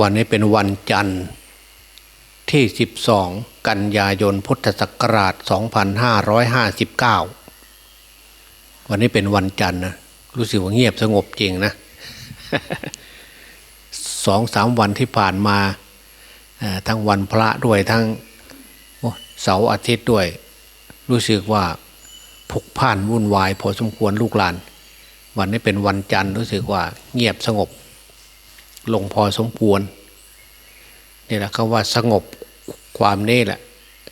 วันนี้เป็นวันจันทร์ที่ 12 กันยายนพุทธศักราช 2559 วันนี้เป็นวันจันทร์นะรู้สึกว่าเงียบสงบจริงนะสองสามวันที่ผ่านมาทั้งวันพระด้วยทั้งเสาร์อาทิตย์ด้วย รู้สึกว่าผุกพ่านวุ่นวาย พอสมควรลูกหลาน วันนี้เป็นวันจันทร์รู้สึกว่าเงียบสงบ ลงพอสมควรนี่แหละเขาว่าสงบความนี่แหละ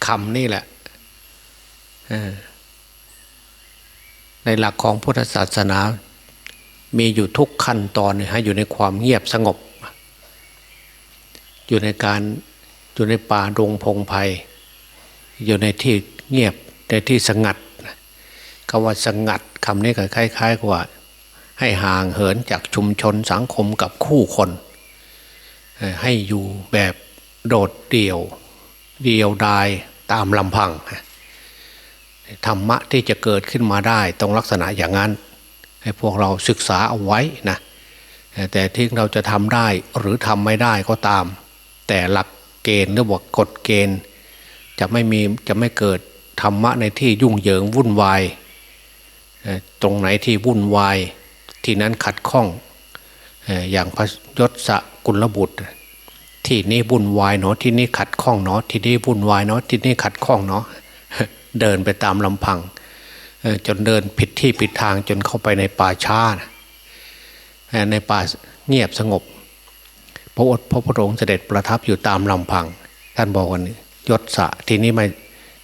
คำนี่แหละในหลักของพุทธศาสนา มีอยู่ทุกขั้นตอนให้อยู่ในความเงียบสงบ อยู่ในการอยู่ในป่าดงพงไพ่อยู่ในที่เงียบในที่สงัดคำว่าสงัดคำนี้ก็คล้ายๆกับว่า ให้ห่างเหินจากชุมชนสังคมกับคู่คน ให้อยู่แบบโดดเดี่ยว เดียวดายตามลำพังธรรมะที่จะเกิดขึ้นมาได้ตรงลักษณะอย่างนั้น ให้พวกเราศึกษาเอาไว้นะแต่ที่เราจะทำได้หรือทำไม่ได้ก็ตาม แต่หลักเกณฑ์หรือว่ากฎเกณฑ์ จะไม่มีจะไม่เกิดธรรมะในที่ยุ่งเหยิงวุ่นวายตรงไหนที่วุ่นวาย ที่นั้นขัดข้องอย่างพระยศกุลบุตร ที่นี่วุ่นวายเนาะที่นี่ขัดข้องเนาะที่นี่วุ่นวายเนาะที่นี่ขัดข้องเนาะเดินไปตามลำพังจนเดินผิดที่ผิดทางจนเข้าไปในป่าช้านะในป่าเงียบสงบ พระอดพระพุทธองค์เสด็จประทับอยู่ตามลำพัง ท่านบอกว่ายศสะที่นี่ไม่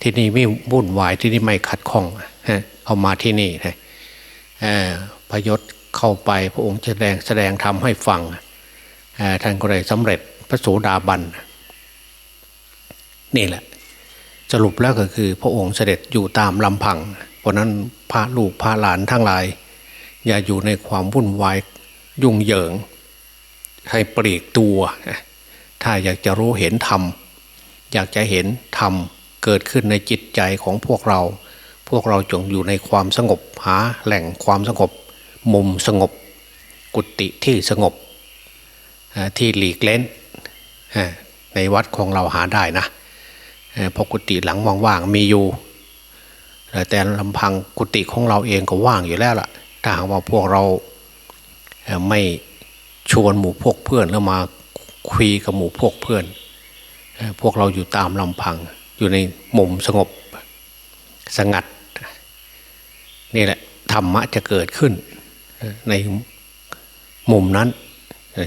ที่นี่ไม่วุ่นวายที่นี่ไม่ขัดข้องฮะเอามาที่นี่นะพยศ เข้าไปพระองค์แสดงแสดงธรรมให้ฟังท่านก็เลยสำเร็จพระโสดาบันนี่แหละ สรุปแล้วก็คือพระองค์เสด็จอยู่ตามลำพัง เพราะนั้นพระลูกพระหลานทั้งหลาย อย่าอยู่ในความวุ่นวายยุ่งเหยิง ให้ปลีกตัว ถ้าอยากจะรู้เห็นธรรม อยากจะเห็นธรรมเกิดขึ้นในจิตใจของพวกเรา พวกเราจงอยู่ในความสงบหาแหล่งความสงบ มุมสงบ กุฏิที่สงบที่หลีกเล้นในวัดของเราหาได้นะเอ่อเพราะกุฏิหลังว่างๆมีอยู่แต่ลำพังกุฏิของเราเองก็ว่างอยู่แล้วล่ะ ถ้าหากว่าพวกเราไม่ชวนหมู่พวกเพื่อนแล้วมาคุยกับหมู่พวกเพื่อน พวกเราอยู่ตามลำพังอยู่ในมุมสงบสงัด นี่แหละธรรมะจะเกิดขึ้น ในมุมนั้น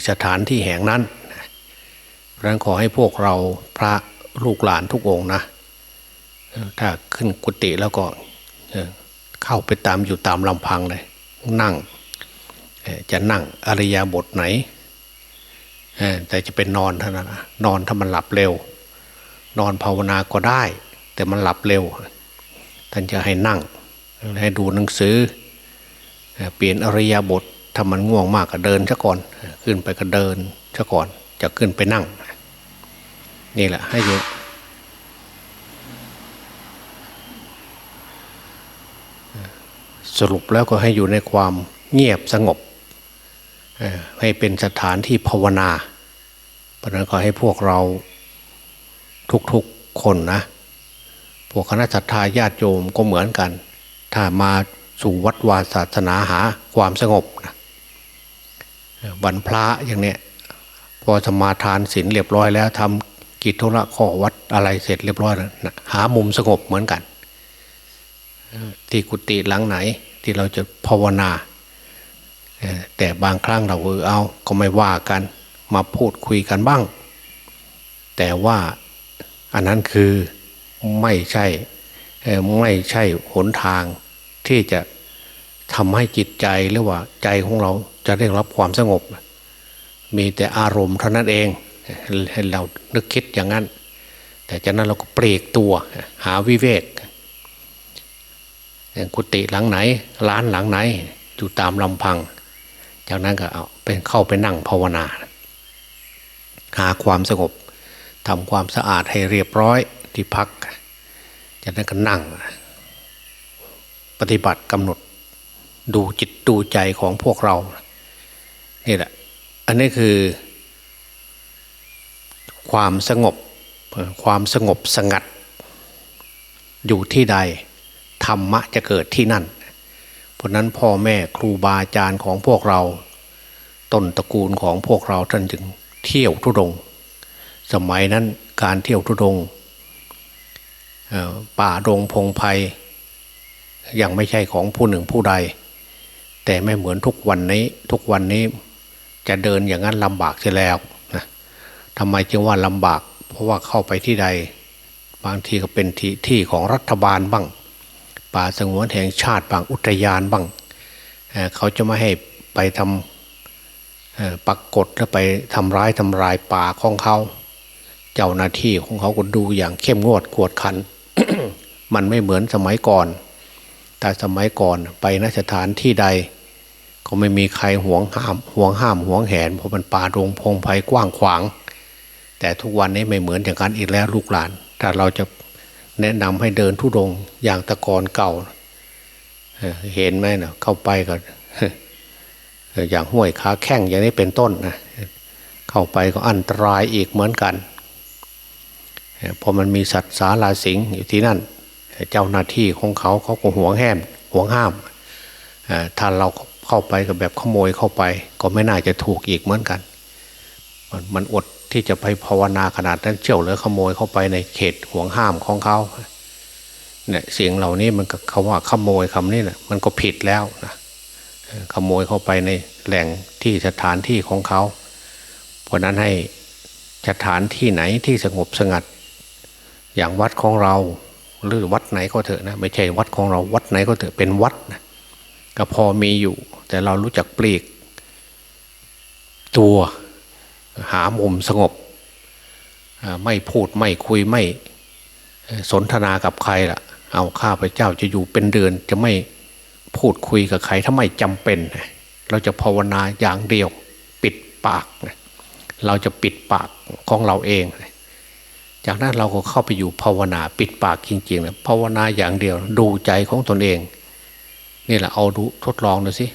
สถานที่แห่งนั้นเพราะนั้นขอให้พวกเราพระลูกหลานทุกองนะถ้าขึ้นกุฏิแล้วก็เข้าไปตามอยู่ตามลำพังเลย นั่งจะนั่งอริยาบทไหนแต่จะเป็นนอนเท่านั้นนอนถ้ามันหลับเร็ว นอนภาวนาก็ได้ แต่มันหลับเร็ว ท่านจะให้นั่งให้ดูหนังสือ เปลี่ยนอริยาบทถ้ามันง่วงมากก็เดินซะก่อน ขึ้นไปก็เดินซะก่อนจะขึ้นไปนั่ง นี่แหละให้อยู่สรุปแล้วก็ให้อยู่ในความเงียบสงบ ให้เป็นสถานที่ภาวนา เพราะนั้นก็ให้พวกเราทุกๆคนนะ พวกคณะสัตยาญาติโยมก็เหมือนกัน ถ้ามา สู่วัดวาศาสนาหาความสงบนะวันพระอย่างเนี้ยพอสมาทานศีลเรียบร้อยแล้วทำกิจธุระข้อวัดอะไรเสร็จเรียบร้อยแล้วนะหามุมสงบเหมือนกัน ที่กุฏิหลังไหนที่เราจะภาวนา แต่บางครั้งเราเออเอาก็ไม่ว่ากันมาพูดคุยกันบ้าง แต่ว่าอันนั้นคือไม่ใช่ไม่ใช่หนทาง ที่จะทำให้จิตใจหรือว่าใจของเราจะได้รับความสงบ มีแต่อารมณ์เท่านั้นเองให้เรานึกคิดอย่างนั้น แต่จากนั้นเราก็เปลีกตัวหาวิเวกกุฏิหลังไหน ร้านหลังไหนอยู่ตามลำพัง จากนั้นก็เอาเป็นเข้าไปนั่งภาวนา หาความสงบทำความสะอาดให้เรียบร้อยที่พัก จากนั้นก็นั่ง ปฏิบัติกำหนด ดูจิตดูใจของพวกเรา นี่แหละ อันนี้คือ ความสงบ ความสงบสงัด อยู่ที่ใด ธรรมะจะเกิดที่นั่น เพราะนั้นพ่อแม่ครูบาอาจารย์ของพวกเรา ต้นตระกูลของพวกเราท่านจึงเที่ยวทุดง สมัยนั้นการเที่ยวทุดงป่าดงพงไพ ยังไม่ใช่ของผู้หนึ่งผู้ใด แต่ไม่เหมือนทุกวันนี้ ทุกวันนี้จะเดินอย่างนั้นลำบากเสียแล้วนะทำไมจึงว่าลำบาก เพราะว่าเข้าไปที่ใด บางทีก็เป็นที่ที่ของรัฐบาลบ้าง ป่าสงวนแห่งชาติบางอุทยานบ้างเเขาจะไม่ให้ไปทำปักกฎหรือไปทำร้ายทำลายป่าของเขา เจ้าหน้าที่ของเขาก็ดูอย่างเข้มงวดกวดขัน มันไม่เหมือนสมัยก่อน แต่สมัยก่อนไปนสถานที่ใด ก็ไม่มีใครห่วงห้ามห่วงห้ามห่วงแหนเพราะมันป่าโรงพงไพ่กว้างขวาง แต่ทุกวันนี้ไม่เหมือนอย่างนั้นอีกแล้วลูกหลาน ถ้าเราจะแนะนำให้เดินทุดงอย่างตะกอนเก่า เห็นไหมเนะเข้าไปก็อย่างห้วยขาแข้งอย่างนี้เป็นต้นนะเข้าไปก็อันตรายอีกเหมือนกันพอมันมีสัตว์สาราสิงอยู่ที่นั่น เจ้าหน้าที่ของเขาเขาก็ห่วงแหมห่วงห้ามถ้าเราเข้าไปกับแบบขโมยเข้าไป ก็ไม่น่าจะถูกอีกเหมือนกัน มันอดที่จะไปภาวนาขนาดนั้นเชี่ยวหรือขโมยเข้าไปในเขตห่วงห้ามของเขาเนี่ยเสียงเหล่านี้มันก็คำว่าขโมยคำนี้นะมันก็ผิดแล้วนะขโมยเข้าไปในแหล่งที่สถานที่ของเขา เพราะนั้นให้สถานที่ไหนที่สงบสงัด อย่างวัดของเรา หรือวัดไหนก็เถอะนะไม่ใช่วัดของเราวัดไหนก็เถอะเป็นวัดนะก็พอมีอยู่ แต่เรารู้จักปลีก ตัวหามุมสงบ ไม่พูดไม่คุยไม่สนทนากับใครล่ะ เอาข้าพเจ้าจะอยู่เป็นเดือนจะไม่พูดคุยกับใครถ้าไม่จำเป็น เราจะภาวนาอย่างเดียว ปิดปาก เราจะปิดปากของเราเอง จากนั้นเราก็เข้าไปอยู่ภาวนาปิดปากจริงๆนะภาวนาอย่างเดียว ดูใจของตนเอง นี่แหละเอาดูทดลองดูสิ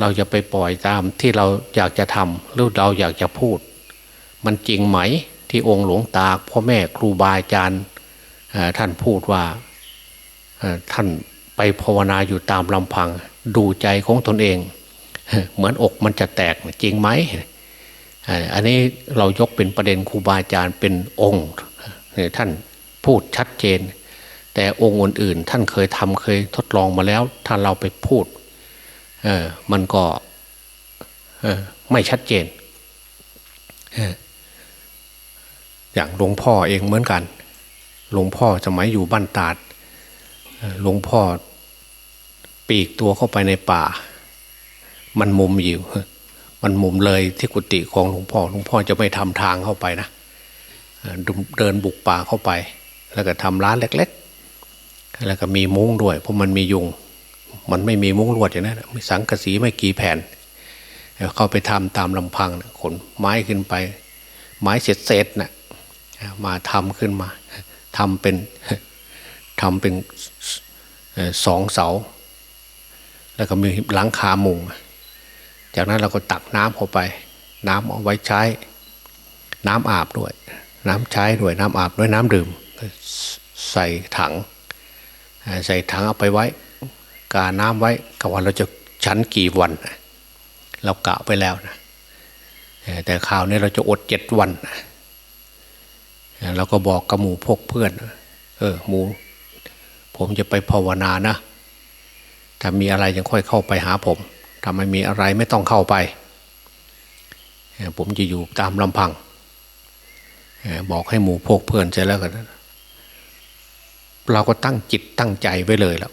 เราจะไปปล่อยตามที่เราอยากจะทำหรือเราอยากจะพูด มันจริงไหมที่องค์หลวงตาพ่อแม่ครูบาอาจารย์ท่านพูดว่าท่านไปภาวนาอยู่ตามลำพัง ดูใจของตนเอง เหมือนอกมันจะแตกจริงไหม อันนี้เรายกเป็นประเด็นครูบาอาจารย์เป็นองค์ท่านพูดชัดเจน แต่องค์อื่นๆท่านเคยทำเคยทดลองมาแล้ว ถ้าเราไปพูดมันก็ไม่ชัดเจน อย่างหลวงพ่อเองเหมือนกัน หลวงพ่อสมัยอยู่บ้านตาดหลวงพ่อปีกตัวเข้าไปในป่า มันมุมอยู่ มันมุมเลยที่กุฏิของหลวงพ่อหลวงพ่อจะไม่ทำทางเข้าไปนะเดินบุกป่าเข้าไป แล้วก็ทำร้านเล็ก ๆ แล้วก็มีมุ้งด้วย เพราะมันมียุง มันไม่มีมุ้งลวดอย่างนั้นมีสังกะสีไม่กี่แผ่นเข้าไปทำตามลำพังขนไม้ขึ้นไป ไม้เศษเศษนะ่ะมาทำขึ้นมาทำเป็นทำเป็นสองเสา แล้วก็มีหลังคามุง จากนั้นเราก็ตักน้ำเข้าไป น้ำเอาไว้ใช้ น้ำอาบด้วย น้ำใช้ด้วยน้ำอาบด้วยน้ำดื่ม ใส่ถัง ใส่ถังเอาไปไว้ กาน้ำไว้กว่าเราจะชั้นกี่วัน เรากะไปแล้วนะแต่ข่าวนี้เราจะอดเจ็ดวันเราก็บอกกับหมูพกเพื่อน เออหมูผมจะไปภาวนานะ ถ้ามีอะไรยังค่อยเข้าไปหาผม ถ้าไม่มีอะไรไม่ต้องเข้าไป ผมจะอยู่ตามลำพัง บอกให้หมู่พกเพื่อนเสร็จแล้วกันเราก็ตั้งจิตตั้งใจไว้เลยแล้ว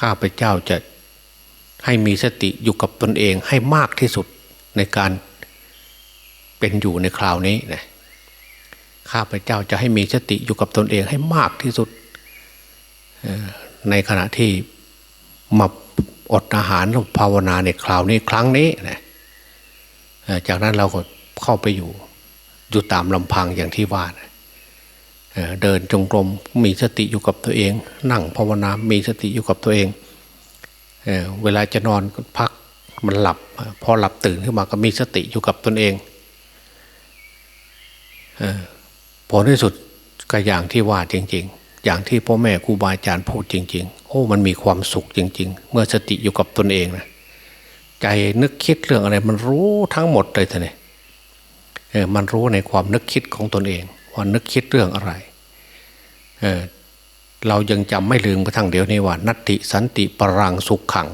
ข้าพเจ้าจะให้มีสติอยู่กับตนเองให้มากที่สุดในการเป็นอยู่ในคราวนี้นะข้าพเจ้าจะให้มีสติอยู่กับตนเองให้มากที่สุดในขณะที่มา อดอาหารภาวนาในคราวนี้ครั้งนี้นะจากนั้นเราก็เข้าไปอยู่อยู่ตามลำพังอย่างที่ว่านะเดินจงกรมมีสติอยู่กับตัวเอง นั่งภาวนา มีสติอยู่กับตัวเองเเวลาจะนอนก็พักมันหลับ พอหลับตื่นขึ้นมาก็มีสติอยู่กับตนเองผลที่สุดก็อย่างที่ว่าจริง ๆ อย่างที่พ่อแม่ครูบาอาจารย์พูดจริง ๆ โอ้มันมีความสุขจริง ๆ เมื่อสติอยู่กับตนเองนะใจนึกคิดเรื่องอะไร มันรู้ทั้งหมดเลยท่านเนี่ยเออมันรู้ในความนึกคิดของตนเองว่านึกคิดเรื่องอะไรเออเรายังจำไม่ลืมกระทั่งเดี๋ยวนี้ว่า นัตติสันติปรังสุขขัง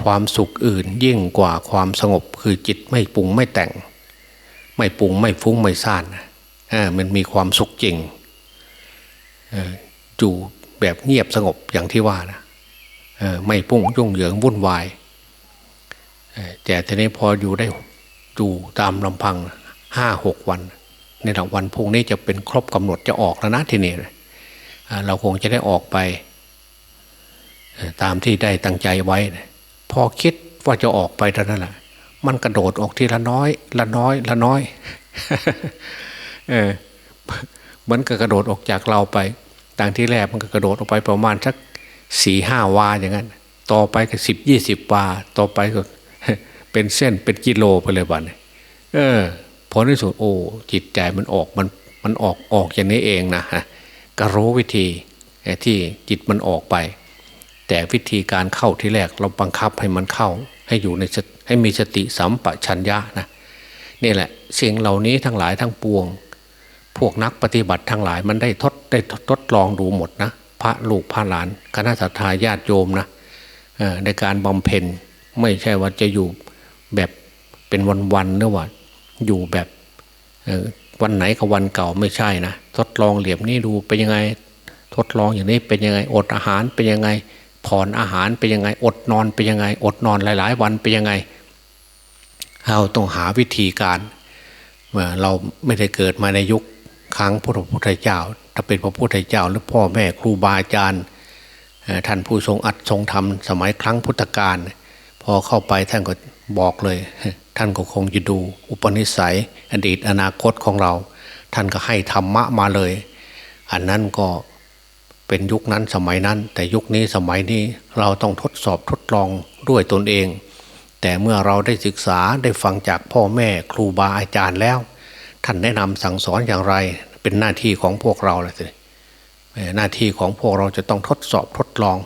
ความสุขอื่นยิ่งกว่าความสงบคือจิตไม่ปรุงไม่แต่ง ไม่ปรุงไม่ฟุ้งไม่ซ่านมันมีความสุขจริง อยู่แบบเงียบสงบอย่างที่ว่านะไม่ปุ้งยุ่งเหยิงวุ่นวายแต่ทีนี้พออยู่ได้อยู่ตามลำพังห้าหกวัน ในหลังวันพุ่งนี้จะเป็นครบกำหนดจะออกแล้วนะทีนี้เราคงจะได้ออกไป ตามที่ได้ตั้งใจไว้ พอคิดว่าจะออกไปเท่านั้นแหละมันกระโดดออกทีละน้อย ละน้อย ละน้อย เออ เหมือนกับกระโดดออกจากเราไปต่างที่แรกมันก็กระโดดออกไปประมาณสักสี่ห้าวาอย่างนั้น ต่อไปก็สิบยี่สิบวา ต่อไปก็เป็นเส้นเป็นกิโลไปเลยวันเออผลที่สุดโอ้จิตใจมันออกมันมันออกออกอย่างนี้เองนะฮะก็รู้วิธีที่จิตมันออกไป แต่วิธีการเข้าที่แรกเราบังคับให้มันเข้า ให้อยู่ในให้มีสติสัมปชัญญะนะนี่แหละสิ่งเหล่านี้ทั้งหลายทั้งปวง พวกนักปฏิบัติทั้งหลายมันได้ทดได้ทดลองดูหมดนะ พระลูกพระหลานคณะสัตยาญาติโยมนะในการบำเพ็ญไม่ใช่ว่าจะอยู่แบบเป็นวันๆหรือว่าอยู่แบบวันไหนกับวันเก่าไม่ใช่นะทดลองเหลี่ยมนี้ดูเป็นยังไง ทดลองอย่างนี้เป็นยังไงอดอาหารเป็นยังไงผ่อนอาหารเป็นยังไง อดนอนเป็นยังไง อดนอนหลาย ๆ วันเป็นยังไงเราต้องหาวิธีการเราไม่ได้เกิดมาในยุค ครั้งพระพุทธเจ้า ถ้าเป็นพระพุทธเจ้าหรือพ่อแม่ครูบาอาจารย์ท่านผู้ทรงอัดทรงธรรมสมัยครั้งพุทธกาลพอเข้าไปท่านก็บอกเลย ท่านก็คงจะดูอุปนิสัย อดีตอนาคตของเรา ท่านก็ให้ธรรมะมาเลย อันนั้นก็เป็นยุคนั้นสมัยนั้น แต่ยุคนี้สมัยนี้เราต้องทดสอบทดลองด้วยตนเอง แต่เมื่อเราได้ศึกษาได้ฟังจากพ่อแม่ครูบาอาจารย์แล้ว ท่านแนะนำสั่งสอนอย่างไร เป็นหน้าที่ของพวกเราเลยสิหน้าที่ของพวกเราจะต้องทดสอบทดลอง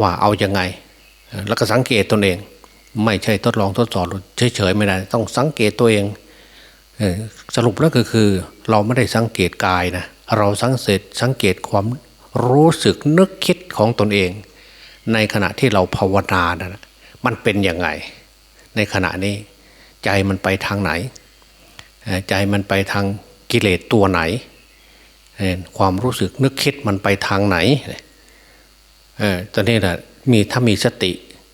ว่าเอาอยัางไง แล้วก็สังเกตตนเอง ไม่ใช่ทดลองทดสอบเฉยๆไม่ได้ต้องสังเกตตัวเองสรุปแล้วก็คือ เราไม่ได้สังเกตกายนะเราสังเกตสังเกตความรู้สึกนึกคิดของตนเอง ในขณะที่เราภาวนานะมันเป็นยังไง ในขณะนี้ใจมันไปทางไหน ใจมันไปทางกิเลสตัวไหน ความรู้สึกนึกคิดมันไปทางไหนตอนนี้นะมีถ้ามีสติ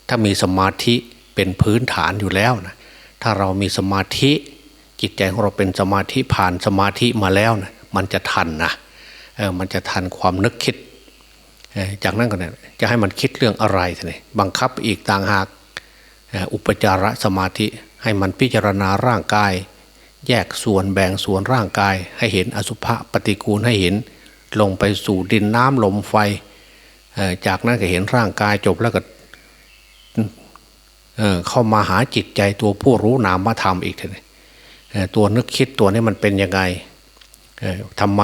ถ้ามีสมาธิเป็นพื้นฐานอยู่แล้วนะถ้าเรามีสมาธิจิตใจของเราเป็นสมาธิผ่านสมาธิมาแล้วนะมันจะทันนะมันจะทันความนึกคิด จากนั้นก็เนี่ยจะให้มันคิดเรื่องอะไรทีนี้บังคับอีกต่างหากอุปจารสมาธิให้มันพิจารณาร่างกาย แยกส่วนแบ่งส่วนร่างกายให้เห็นอสุภะปฏิกูลให้เห็น ลงไปสู่ดินน้ำลมไฟ จากนั้นก็เห็นร่างกายจบแล้วก็เข้ามาหาจิตใจตัวผู้รู้นามธรรมอีกทีตัวนึกคิดตัวนี้มันเป็นยังไงทำไม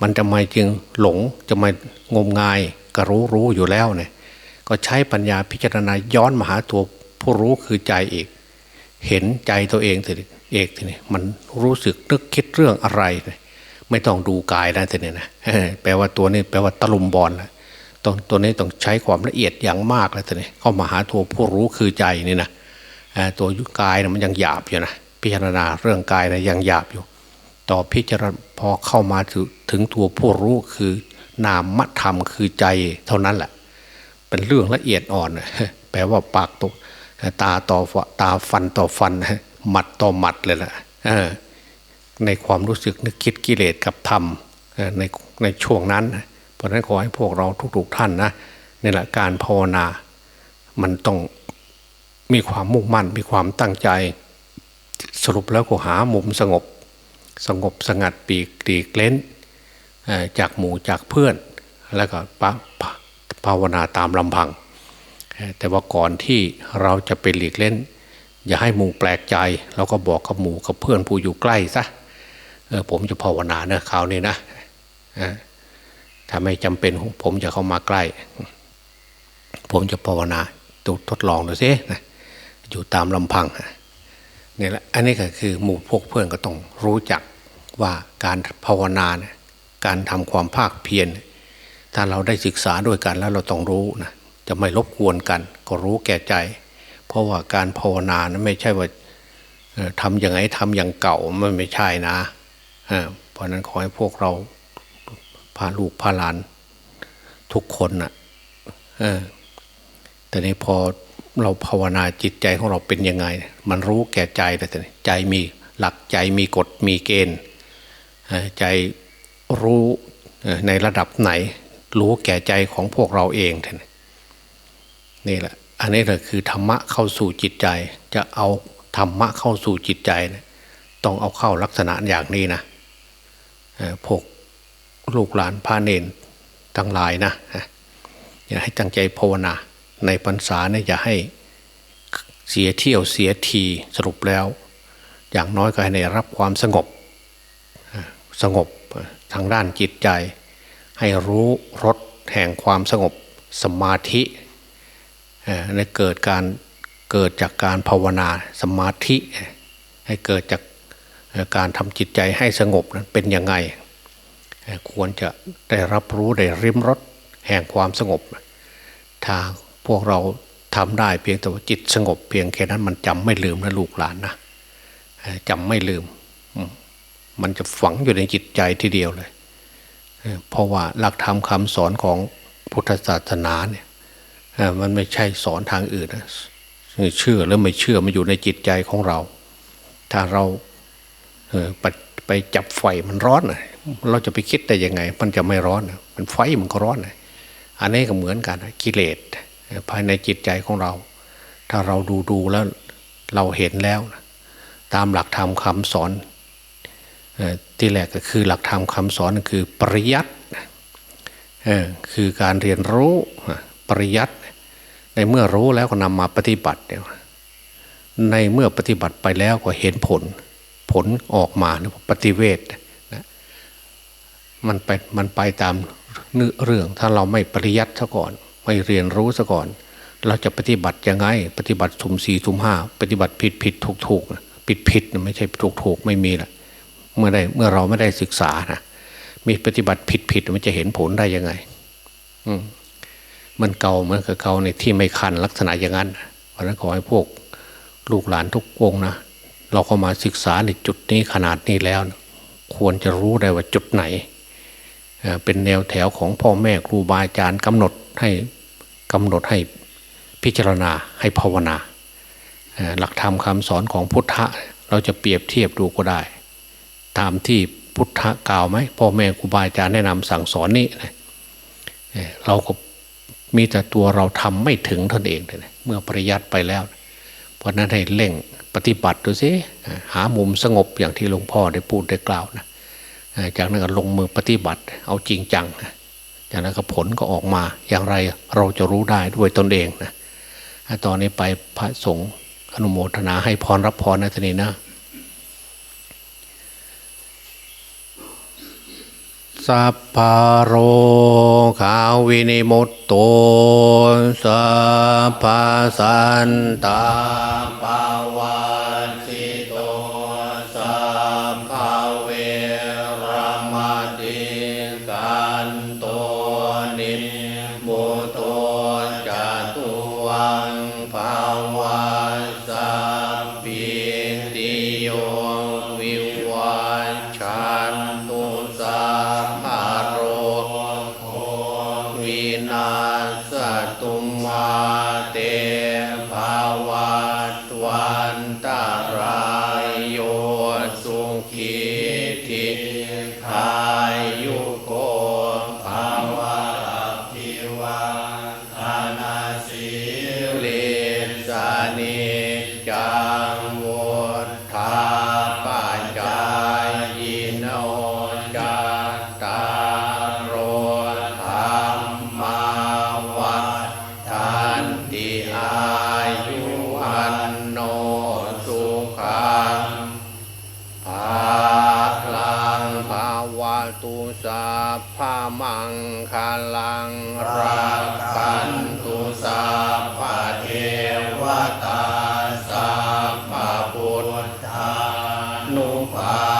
มันจะไมจึงหลงจะไม่งมงายก็รู้รู้อยู่แล้วเนี่ยก็ใช้ปัญญาพิจารณาย้อนมาหาตัวผู้รู้คือใจเอก เห็นใจตัวเองทีเอกทีนี้มันรู้สึกนึกคิดเรื่องอะไร ไม่ต้องดูกายนะทีนี้นะแปลว่าตัวนี้แปลว่าตลุมบอลนะต้องตัวนี้ต้องใช้ความละเอียดอย่างมากแล้วทีนี้เข้ามาหาตัวผู้รู้คือใจนี่นะตัวยุกายนะมันยังหยาบอยู่นะพิจารณาเรื่องกายนะยังหยาบอยู่ ต่อพิจารณาพอเข้ามาถึงตัวผู้รู้คือนามธรรมคือใจเท่านั้นแหละ เป็นเรื่องละเอียดอ่อน แปลว่าปากตก ตาต่อตาฟันต่อฟันหมัดต่อหมัดเลยแหละในความรู้สึกนึกคิดกิเลสกับธรรมในในช่วงนั้น เพราะนั้นขอให้พวกเราทุกๆท่านนะนี่แหละการภาวนา มันต้องมีความมุ่งมั่นมีความตั้งใจ สรุปแล้วก็หามุมสงบ สงบสงัดปีกตีกเล้นจากหมู่จากเพื่อน แล้วก็ภาวนาตามลำพัง แต่ว่าก่อนที่เราจะไปหลีกเล่น อย่าให้หมู่แปลกใจเราก็บอกกับหมู่กับเพื่อนผู้อยู่ใกล้ซะเออผมจะภาวนาเนะคราวนี้นะถ้าไม่จำเป็นผมจะเข้ามาใกล้ ผมจะภาวนาทดลองดูสินะอยู่ตามลำพังนี่แหละอันนี้ก็คือหมู่พวกเพื่อนก็ต้องรู้จักว่าการภาวนาการทำความภาคเพียรถ้าเราได้ศึกษาด้วยกันแล้วเราต้องรู้นะ จะไม่รบกวนกัน ก็รู้แก่ใจ เพราะว่าการภาวนานะไม่ใช่ว่าทำอย่างไรทำอย่างเก่ามันไม่ใช่นะเพราะนั้นขอให้พวกเราพาลูกพาหลานทุกคนนะ่ะแต่นี้พอเราภาวนาจิตใจของเราเป็นยังไง มันรู้แก่ใจแต่ใจมีหลักใจมีกฎมีเกณฑ์ใจรู้ในระดับไหน รู้แก่ใจของพวกเราเองท่าน นี่แหละ อันนี้แหละคือธรรมะเข้าสู่จิตใจ จะเอาธรรมะเข้าสู่จิตใจนะต้องเอาเข้าลักษณะอย่างนี้นะพวกลูกหลานพาเนนทั้งหลายนะอย่าให้ตั้งใจภาวนาในพรรษาเนี่ยอย่าให้เสียเที่ยวเสียทีสรุปแล้ว อย่างน้อยก็ให้ได้รับความสงบสงบทางด้านจิตใจ ให้รู้รสแห่งความสงบสมาธิ ในเกิดการเกิดจากการภาวนาสมาธิ ให้เกิดจากการทำจิตใจให้สงบนั้นเป็นยังไง ควรจะได้รับรู้ได้ริมรสแห่งความสงบ ถ้าพวกเราทำได้เพียงแต่ว่าจิตสงบ เพียงแค่นั้นมันจำไม่ลืมนะลูกหลานนะจำไม่ลืม มันจะฝังอยู่ในจิตใจทีเดียวเลย เพราะว่าหลักธรรมคำสอนของพุทธศาสนาเนี่ย มันไม่ใช่สอนทางอื่นนะเชื่อหรือไม่เชื่อมันอยู่ในจิตใจของเรา ถ้าเราไปไปจับไฟมันร้อนเราจะไปคิดได้ยังไง มันจะไม่ร้อนมันไฟมันก็ร้อนอันนี้ก็เหมือนกันกิเลสภายในจิตใจของเรา ถ้าเราดูดูแล้วเราเห็นแล้ว ตามหลักธรรมคำสอนที่แรกก็คือหลักธรรมคำสอนคือปริยัติคือการเรียนรู้ปริยัติ เมื่อรู้แล้วก็นำมาปฏิบัติในเมื่อปฏิบัติไปแล้วก็เห็นผล ผลออกมาปฏิเวทนะมันไปมันไปตามเนื้อเรื่องถ้าเราไม่ปริยัติซะก่อน ไม่เรียนรู้ซะก่อน เราจะปฏิบัติยังไง ปฏิบัติสุ่มสี่สุ่มห้าปฏิบัติผิดผิดถูกถูกผิดผิดไม่ใช่ถูกถูกไม่มีละเมื่อได้เมื่อเราไม่ได้ศึกษานะมีปฏิบัติผิดผิดมันจะเห็นผลได้ยังไง อืม มันเก่าเหมือนกับเก่าในที่ไม่คันลักษณะอย่างนั้น เพราะนั้นขอให้พวกลูกหลานทุกวงนะเราเข้ามาศึกษาในจุดนี้ขนาดนี้แล้ว ควรจะรู้ได้ว่าจุดไหน เป็นแนวแถวของพ่อแม่ครูบาอาจารย์กำหนดให้กำหนดให้พิจารณาให้ภาวนา หลักธรรมคำสอนของพุทธะเราจะเปรียบเทียบดูก็ได้ ตามที่พุทธะกล่าวไหมพ่อแม่ครูบาอาจารย์แนะนำสั่งสอนนี่เราก็ มีแต่ตัวเราทำไม่ถึงตนเองเลยเมื่อปริยัติไปแล้ว เพราะนั้นให้เร่งปฏิบัติดูสิหามุมสงบอย่างที่หลวงพ่อได้พูดได้กล่าวนะจากนั้นก็ลงมือปฏิบัติ เอาจริงจังจากนั้นก็ผลก็ออกมา อย่างไรเราจะรู้ได้ด้วยตนเองนะตอนนี้ไปพระสงฆ์อนุโมทนาให้พรรับพรนะทีนี้นะ สัพพโรขาวินิมุตโตสัพพสันตาปาวา นุภา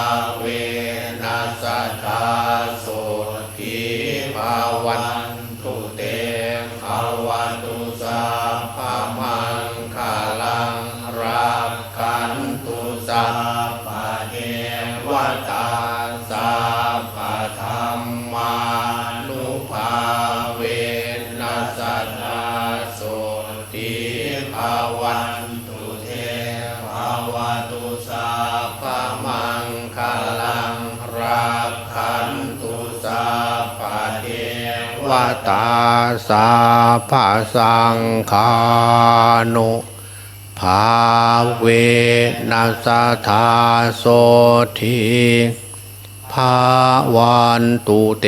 สาภาสังคานุภาเวนัสธาโสทีภาวันตุเต